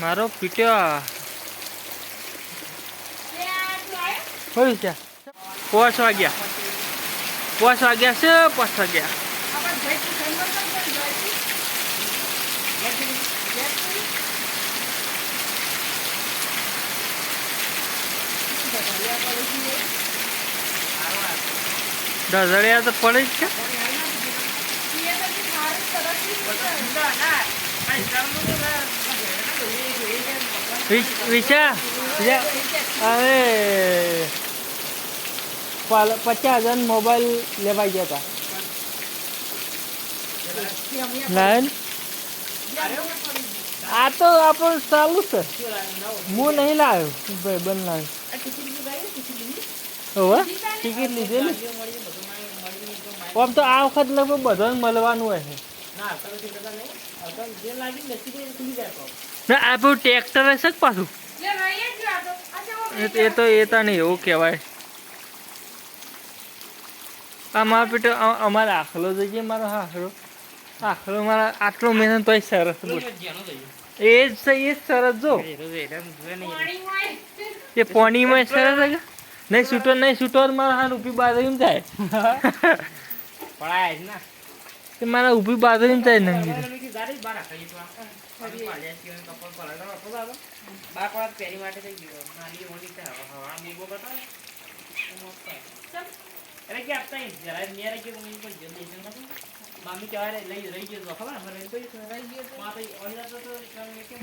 મારો પીટ્યો હોય વાગ્યા. પાંચ વાગ્યા છે પાંચ વાગ્યા. દરિયા તો પડે જ છે. વિચા હવે પચાસ હજાર મોબાઈલ લેવાઈ ગયા હતા લાયન આ તો આપણું ચાલુ છે. હું નહીં લાવ્યો. ભાઈ બન લાવ્યો. હોવે? ટિકિટ લીધેલી? આમ તો આ વખત લગભગ બધાને મળવાનું હોય ના આપણું ટ્રેક્ટર હશે કે પાછું? એ તો- એ તો નહીં એવું કહેવાય. આ મારા પેટે અમારે આખલો જઈએ મારો આખલો. આખલો મારા આટલો મહેનત તોય સરસ એ જ છે એ જ સરસ જો. એ પોણીમાં સરસ? નહીં છૂટો નહીં શૂટર મારા હા રૂપી બાજુ જ જાય તે મારા ઊભી એમ જાય નંગી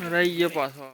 રહી ગયો પાછો.